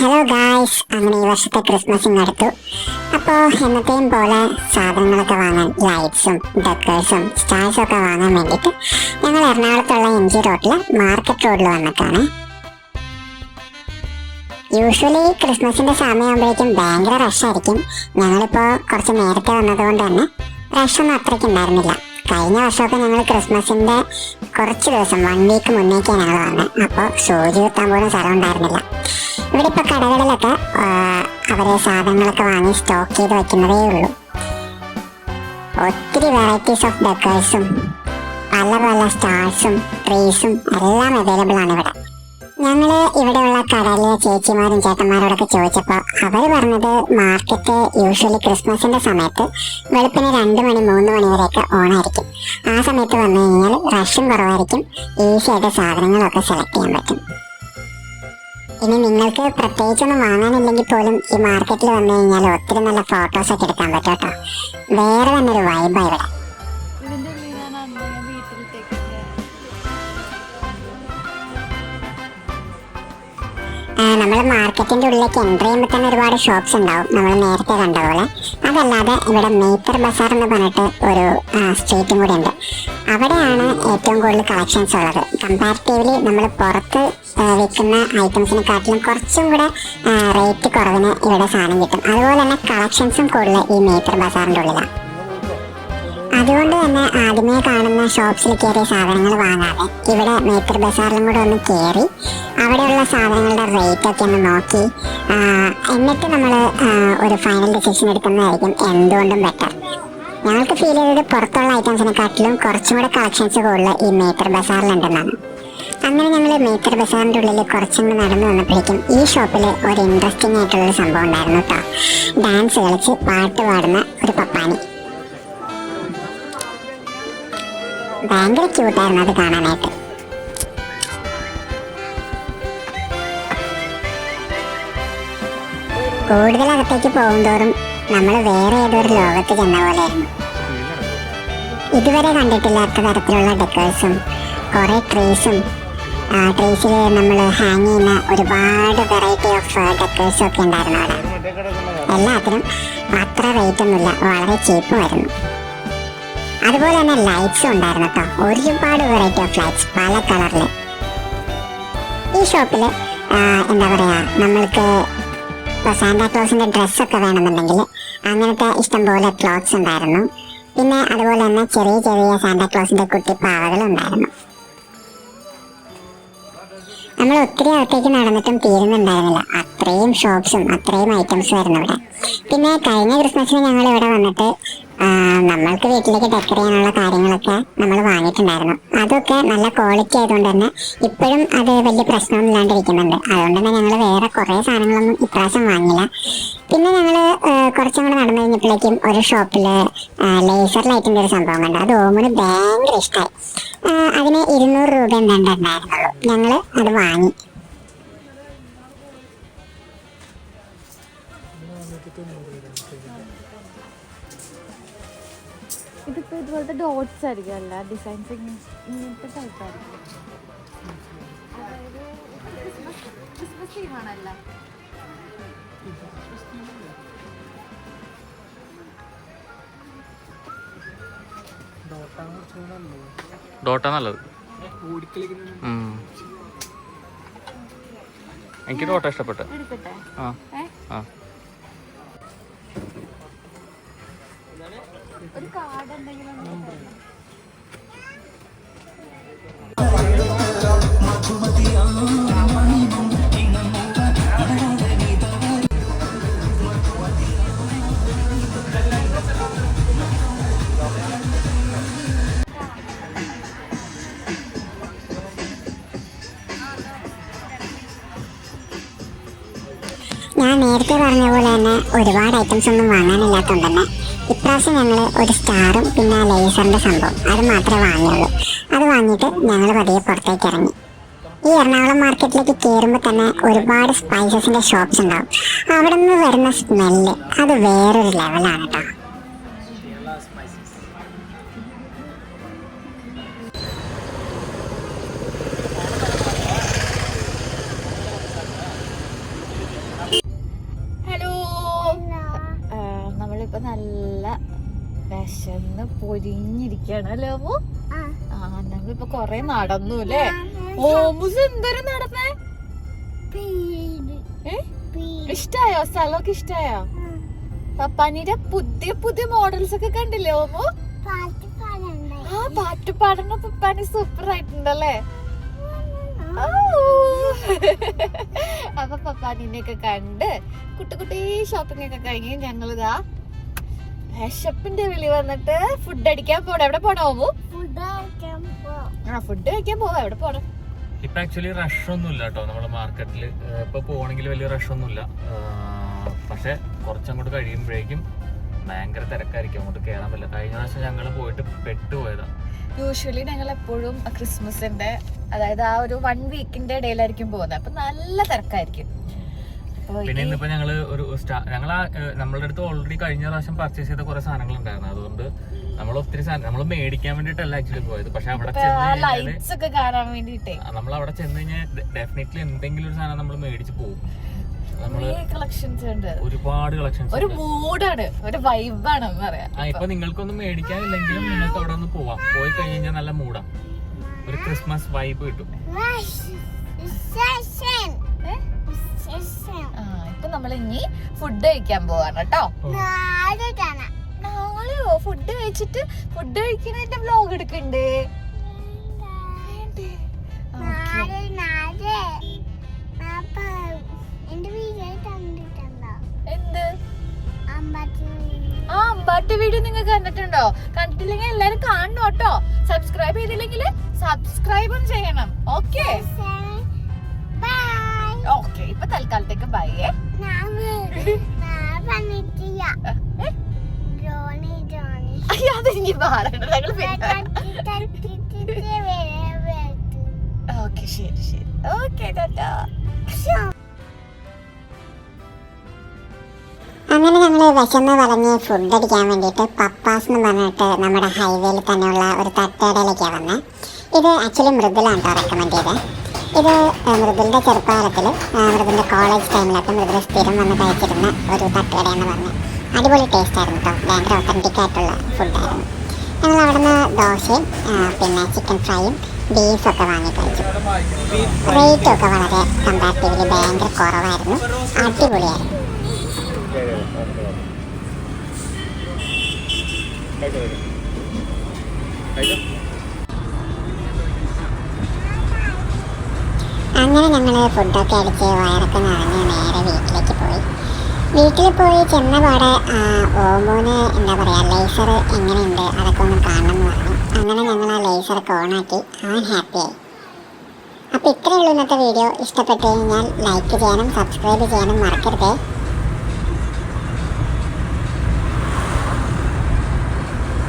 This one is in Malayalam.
ഹലോ ഗായ്സ് അങ്ങനെ ഈ വർഷത്തെ ക്രിസ്മസ് നടത്തു അപ്പോൾ എന്നത്തെയും പോലെ സാധനങ്ങളൊക്കെ വാങ്ങാൻ ലൈറ്റ്സും ഡെക്കേഴ്സും സ്റ്റാർസും ഒക്കെ വാങ്ങാൻ വേണ്ടിയിട്ട് ഞങ്ങൾ എറണാകുളത്തുള്ള എം ജി റോഡിൽ മാർക്കറ്റ് റോഡിൽ വന്നിട്ടാണ് യൂഷ്വലി ക്രിസ്മസിന്റെ സമയമാകുമ്പോഴേക്കും ഭയങ്കര റഷായിരിക്കും ഞങ്ങളിപ്പോൾ കുറച്ച് നേരത്തെ വന്നതുകൊണ്ട് തന്നെ റഷൊന്നും അത്രയ്ക്ക് ഉണ്ടായിരുന്നില്ല. കഴിഞ്ഞ വർഷമൊക്കെ ഞങ്ങൾ ക്രിസ്മസിന്റെ കുറച്ച് ദിവസം വൺ വീക്ക് മുന്നേക്കാണ് ഞങ്ങൾ വന്നത് അപ്പോൾ സൂചി കിട്ടാൻ പോലും സ്ഥലം ഉണ്ടായിരുന്നില്ല ഇവിടെ ഇപ്പോൾ കടകളിലൊക്കെ അവർ സാധനങ്ങളൊക്കെ വാങ്ങി സ്റ്റോക്ക് ചെയ്ത് വെക്കുന്നതേ ഉള്ളൂ. ഒത്തിരി വെറൈറ്റീസ് ഓഫ് ഡെക്കേഴ്സും പല പല സ്റ്റാർസും ട്രീസും എല്ലാം അവൈലബിൾ ആണ് ഇവിടെ. ഞങ്ങൾ ഇവിടെയുള്ള കടയിലെ ചേച്ചിമാരും ചേട്ടന്മാരോടൊക്കെ ചോദിച്ചപ്പോൾ അവർ പറഞ്ഞത് മാർക്കറ്റ് യൂഷ്വലി ക്രിസ്മസിന്റെ സമയത്ത് വെളുപ്പിന് രണ്ട് മണി മൂന്ന് മണി വരെയൊക്കെ ഓണായിരിക്കും. ആ സമയത്ത് വന്നു കഴിഞ്ഞാൽ റഷും കുറവായിരിക്കും. ഈസി ആയിട്ട് സാധനങ്ങളൊക്കെ സെലക്ട് ചെയ്യാൻ പറ്റും. ഇനി നിങ്ങൾക്ക് പ്രത്യേകിച്ചൊന്നും വാങ്ങാനില്ലെങ്കിൽ പോലും ഈ മാർക്കറ്റിൽ വന്നു കഴിഞ്ഞാൽ ഒത്തിരി നല്ല ഫോട്ടോസ് ഒക്കെ എടുക്കാൻ പറ്റും കേട്ടോ. വേറെ തന്നെ ഒരു വൈബാണ് ഇവിടെ. നമ്മൾ മാർക്കറ്റിന്റെ ഉള്ളിലേക്ക് എന്റർ ചെയ്യുമ്പോൾ തന്നെ ഒരുപാട് ഷോപ്സ് ഉണ്ടാവും. നമ്മൾ നേരത്തെ കണ്ട പോലെ. അതല്ലാതെ ഇവിടെ മേത്തർ ബസാർ എന്ന് പറഞ്ഞിട്ട് ഒരു സ്ട്രീറ്റും കൂടി ഉണ്ട്. അവിടെയാണ് ഏറ്റവും കൂടുതൽ കളക്ഷൻസ് ഉള്ളത്. കമ്പാരിറ്റീവ്ലി നമ്മൾ പുറത്ത് വിൽക്കുന്ന ഐറ്റംസിനെക്കാട്ടിലും കുറച്ചും കൂടെ റേറ്റ് കുറവിന് ഇവിടെ സാധനം കിട്ടും. അതുപോലെ തന്നെ കളക്ഷൻസും കൂടുതൽ ഈ മേത്തർ ബസാറിന്റെ ഉള്ളിലാണ് അതുകൊണ്ട് തന്നെ ആദ്യമേ കാണുന്ന ഷോപ്സിൽ കയറിയ സാധനങ്ങൾ വാങ്ങാതെ ഇവിടെ മേത്തർ ബസാറിലും കൂടെ ഒന്ന് കയറി അവിടെയുള്ള സാധനങ്ങളുടെ റേറ്റ് ഒക്കെ ഒന്ന് നോക്കി. എന്നിട്ട് നമ്മൾ ഒരു ഫൈനൽ ഡിസിഷൻ എടുക്കുന്നതായിരിക്കും എന്തുകൊണ്ടും ബെറ്റർ ഞങ്ങൾക്ക് ഫീൽ ചെയ്തത് പുറത്തുള്ള ഐറ്റംസിനെക്കാട്ടിലും കുറച്ചും കൂടെ കളക്ഷൻസ് കൂടുതൽ ഈ മേത്തർ ബസാറിലുണ്ടെന്നാണ്. അങ്ങനെ ഞങ്ങൾ മേത്തർ ബസാറിന്റെ ഉള്ളിൽ കുറച്ചങ്ങ് നടന്നു വന്നപ്പോഴേക്കും ഈ ഷോപ്പിൽ ഒരു ഇൻട്രസ്റ്റിംഗ് ആയിട്ടുള്ളൊരു സംഭവം ഉണ്ടായിരുന്നു കേട്ടോ ഡാൻസ് കളിച്ച് പാട്ട് പാടുന്ന ഒരു പപ്പാനി. ഭയങ്കര ക്യൂട്ടായിരുന്നു അത് കാണാനായിട്ട്. കൂടുതൽ അകത്തേക്ക് പോകുന്തോറും നമ്മൾ വേറെ ഏതൊരു ലോകത്ത് ചെന്ന പോലെയായിരുന്നു. ഇതുവരെ കണ്ടിട്ടില്ലാത്ത തരത്തിലുള്ള ഡെക്കേഴ്സും കുറേ ട്രീസും ട്രീസിൽ നമ്മൾ ഹാങ് ചെയ്യുന്ന ഒരുപാട് വെറൈറ്റി ഓഫ് ഡെക്കേഴ്സും ഒക്കെ ഉണ്ടായിരുന്നു അവിടെ. എല്ലാത്തിനും അത്ര റേറ്റ് ഒന്നുമില്ല വളരെ ചീപ്പുമായിരുന്നു അതുപോലെ തന്നെ ലൈറ്റ്സും ഉണ്ടായിരുന്നു കേട്ടോ ഒരുപാട് വെറൈറ്റി ഓഫ് ലൈറ്റ്സ് പല കളറിൽ ഈ ഷോപ്പിൽ എന്താ പറയാ നമ്മൾക്ക് ഇപ്പോൾ സാന്താക്ലോസിന്റെ ഡ്രസ്സൊക്കെ വേണമെന്നുണ്ടെങ്കിൽ അങ്ങനത്തെ ഇഷ്ടംപോലെ ക്ലോത്ത്സ് ഉണ്ടായിരുന്നു. പിന്നെ അതുപോലെ തന്നെ ചെറിയ ചെറിയ സാന്താക്ലോസിന്റെ കുട്ടി ഉണ്ടായിരുന്നു. നമ്മൾ ഒത്തിരി അകത്തേക്ക് നടന്നിട്ടും തീരുന്നുണ്ടായിരുന്നില്ല. അത്രയും ഷോപ്സും അത്രയും ഐറ്റംസും ആയിരുന്നു ഇവിടെ പിന്നെ കഴിഞ്ഞ ക്രിസ്മസിന് ഞങ്ങൾ ഇവിടെ വന്നിട്ട് നമ്മൾക്ക് വീട്ടിലേക്ക് ഡെക്കർ ചെയ്യാനുള്ള കാര്യങ്ങളൊക്കെ നമ്മൾ വാങ്ങിയിട്ടുണ്ടായിരുന്നു. അതൊക്കെ നല്ല ക്വാളിറ്റി ആയതുകൊണ്ട് തന്നെ ഇപ്പോഴും അത് വലിയ പ്രശ്നമൊന്നും ഇല്ലാണ്ടിരിക്കുന്നുണ്ട്. അതുകൊണ്ട് തന്നെ ഞങ്ങൾ വേറെ കുറേ സാധനങ്ങളൊന്നും ഇപ്രാവശ്യം വാങ്ങില്ല പിന്നെ ഞങ്ങൾ കുറച്ചും കൂടെ നടന്നു കഴിഞ്ഞപ്പോഴേക്കും ഒരു ഷോപ്പിൽ ലേസർ ലൈറ്റിന്റെ ഒരു സംഭവം കണ്ടു. അത് ഓമിന് ഭയങ്കര ഇഷ്ടമായി അതിന് ഇരുന്നൂറ് രൂപ എന്താണ്ടായിരുന്നുള്ളൂ ഞങ്ങൾ അത് വാങ്ങി. ഇതുപോലത്തെ ഡോട്ട്സ് ആയിരിക്കും അല്ല? ഡിസൈൻസ് ഇങ്ങനത്തെ ടൈപ്പ് ആയിരിക്കും. അതായത് ക്രിസ്മസ് ക്രിസ്മസ് തീമാണല്ല ഡോട്ട നല്ലത്. ഉം. എനിക്ക് ഡോട്ട ഇഷ്ടപ്പെട്ടു. ആ. ആ. ഒരു കാർഡ് ഞാൻ നേരത്തെ പറഞ്ഞ പോലെ തന്നെ ഒരുപാട് ഐറ്റംസ് ഒന്നും വാങ്ങാനില്ലാത്തതുകൊണ്ട് തന്നെ. ഇപ്രാവശ്യം ഞങ്ങൾ ഒരു സ്റ്റാറും പിന്നെ ആ ലേസറിന്റെ സംഭവം. അത് മാത്രമേ വാങ്ങിയുള്ളൂ അത് വാങ്ങിയിട്ട് ഞങ്ങൾ പതിയെ പുറത്തേക്ക് ഇറങ്ങി. ഈ എറണാകുളം മാർക്കറ്റിലേക്ക് കയറുമ്പോൾ തന്നെ ഒരുപാട് സ്പൈസസിന്റെ ഷോപ്സ് ഉണ്ടാവും. അവിടെ നിന്ന് വരുന്ന സ്മെല്ല് അത് വേറൊരു ലെവലാണ് കേട്ടോ പൊരിഞ്ഞിരിക്കാണ് അല്ലേ ആ. ആ ഇപ്പൊ കൊറേ നടന്നു അല്ലേ ഓമുസ് എന്തോരം നടന്നേ? ഇഷ്ടായോ? സ്ഥലമൊക്കെ ഇഷ്ടായോ? പപ്പാനിയുടെ പുതിയ പുതിയ മോഡൽസ് ഒക്കെ കണ്ടില്ലേ ഓമു ആ പാട്ട് പാടുന്ന പപ്പാനി സൂപ്പർ ആയിട്ടുണ്ടല്ലേ. അപ്പൊ പപ്പാനിനെ ഒക്കെ കണ്ട് കുട്ടി കുട്ടി ഷോപ്പിംഗ് ഒക്കെ കഴിഞ്ഞ് ഞങ്ങളിതാ വിശപ്പിന്റെ വിളി വന്നിട്ട് ഫുഡ് അടിക്കാൻ പോണം. എവിടെ പോണോ ആ ഫുഡ് കഴിക്കാൻ പോവാ. എവിടെ പോണം? ഇപ്പൊ ആക്ച്വലി റഷ് ഒന്നും ഇല്ല കേട്ടോ നമ്മുടെ മാർക്കറ്റിൽ ഇപ്പൊ പോണെങ്കിൽ വലിയ റഷ് ഒന്നും ഇല്ല പക്ഷെ കുറച്ചങ്ങോട്ട് കഴിയുമ്പോഴേക്കും ഭയങ്കര തിരക്കായിരിക്കും. അങ്ങോട്ട് കയറാൻ പറ്റില്ല. കഴിഞ്ഞ പ്രാവശ്യം ഞങ്ങൾ പോയിട്ട് പെട്ടുപോയതാ. യൂഷ്വലി ഞങ്ങൾ എപ്പോഴും ക്രിസ്മസിന്റെ അതായത് ആ ഒരു വൺ വീക്കിന്റെ ഇടയിലായിരിക്കും പോകുന്നത്. അപ്പൊ നല്ല തിരക്കായിരിക്കും. പിന്നെ ഇന്നിപ്പോ ഞങ്ങൾ ഒരു സ്റ്റാ ഞങ്ങൾ നമ്മളുടെ അടുത്ത് ഓൾറെഡി കഴിഞ്ഞ പ്രാവശ്യം പർച്ചേസ് ചെയ്ത കുറെ സാധനങ്ങൾ ഉണ്ടായിരുന്നു അതുകൊണ്ട് നമ്മൾ ഒത്തിരി സാധനം നമ്മൾ മേടിക്കാൻ വേണ്ടിയിട്ടല്ല ആക്ച്വലി പോയത്. പക്ഷെ അവിടെ ഇപ്പൊ ചെന്ന് ലൈറ്റ്സ് ഒക്കെ കാണാൻ വേണ്ടിട്ടേ നമ്മൾ അവിടെ ചെന്ന് കഴിഞ്ഞാൽ ഡെഫിനറ്റ്ലി എന്തെങ്കിലും ഒരു സാധനം നമ്മൾ മേടിച്ച് പോകും. നമ്മൾ കളക്ഷൻസ് ഉണ്ട്. ഒരുപാട് കളക്ഷൻസ് ഒരു മൂഡാണ് ഒരു വൈബാണ് പറയാം. ഇപ്പൊ നിങ്ങൾക്കൊന്നും മേടിക്കാനില്ലെങ്കിലും നിങ്ങൾക്ക് അവിടെ ഒന്ന് പോവാം. പോയി കഴിഞ്ഞാൽ നല്ല മൂഡാണ് ഒരു ക്രിസ്മസ് വൈബ് കിട്ടും. ആ നമ്മൾ ഇനി ഫുഡ് കഴിക്കാൻ പോവാണ് കേട്ടോ. നാളെയോ? ഫുഡ് കഴിച്ചിട്ട് ഫുഡ് കഴിക്കുന്നതിന്റെ വ്ലോഗ് എടുക്കണ്ടേ. എന്ത്? ആ അമ്പാട്ട് വീഡിയോ നിങ്ങൾ കണ്ടിട്ടുണ്ടോ? കണ്ടിട്ടില്ലെങ്കിൽ എല്ലാരും കാണണം കേട്ടോ. സബ്സ്ക്രൈബ് ചെയ്തില്ലെങ്കിൽ സബ്സ്ക്രൈബും ചെയ്യണം. ഓക്കെ. ഓക്കെ ഇപ്പൊ തൽക്കാലത്തേക്ക് ബൈയേ അയ്യോ അത് ഇനി മാറണ്ട ഞങ്ങൾ ഓക്കെ ശരി ശരി. ഓക്കെ അങ്ങനെ ഞങ്ങൾ വിശന്ന് പറഞ്ഞ് ഫുഡ് അടിക്കാൻ വേണ്ടിയിട്ട് പപ്പാസ് എന്ന് പറഞ്ഞിട്ട് നമ്മുടെ ഹൈവേയിൽ തന്നെയുള്ള ഒരു തട്ടുകടയിലേക്കാണ് വന്നത് ഇത് ആക്ച്വലി മൃദുലാണ് കേട്ടോ റെക്കമെൻഡ് ചെയ്തത് ഇത് മൃദുലിന്റെ ചെറുപ്പകാലത്തിൽ മൃദുലിന്റെ കോളേജ് ടൈമിലൊക്കെ മൃദുല സ്ഥിരം വന്ന് കഴിച്ചിരുന്ന ഒരു തട്ടുകടയെന്ന് പറഞ്ഞു. അടിപൊളി ടേസ്റ്റ് ആയിരുന്നു കേട്ടോ ഭയങ്കര ഒത്തന്റിക് ആയിട്ടുള്ള ഫുഡായിരുന്നു ഞങ്ങൾ അവിടുന്ന് ദോശയും പിന്നെ ചിക്കൻ ഫ്രൈയും ബീഫൊക്കെ വാങ്ങി കഴിച്ചു. റേറ്റും ഒക്കെ വളരെ കമ്പാരിറ്റീവ്ലി ഭയങ്കര കുറവായിരുന്നു. അടിപൊളിയായിരുന്നു. അങ്ങനെ ഞങ്ങൾ ഫുഡൊക്കെ അടിച്ച് വയറൊക്കെ നിറഞ്ഞ് നേരെ വീട്ടിലേക്ക് പോയി. വീട്ടിൽ പോയി ചെന്ന പാടെ ഓമോന് എന്താ പറയുക ലേസർ എങ്ങനെയുണ്ട്? അതൊക്കെ ഒന്ന് കാണണം എന്ന് പറഞ്ഞു. അങ്ങനെ ഞങ്ങൾ ആ ലേസറൊക്കെ ഓണാക്കി അവൻ ഹാപ്പിയായി അപ്പോൾ ഇത്രയേ ഉള്ളൂ ഇന്നത്തെ വീഡിയോ ഇഷ്ടപ്പെട്ട് കഴിഞ്ഞാൽ ലൈക്ക് ചെയ്യാനും സബ്സ്ക്രൈബ് ചെയ്യാനും മറക്കരുതേ.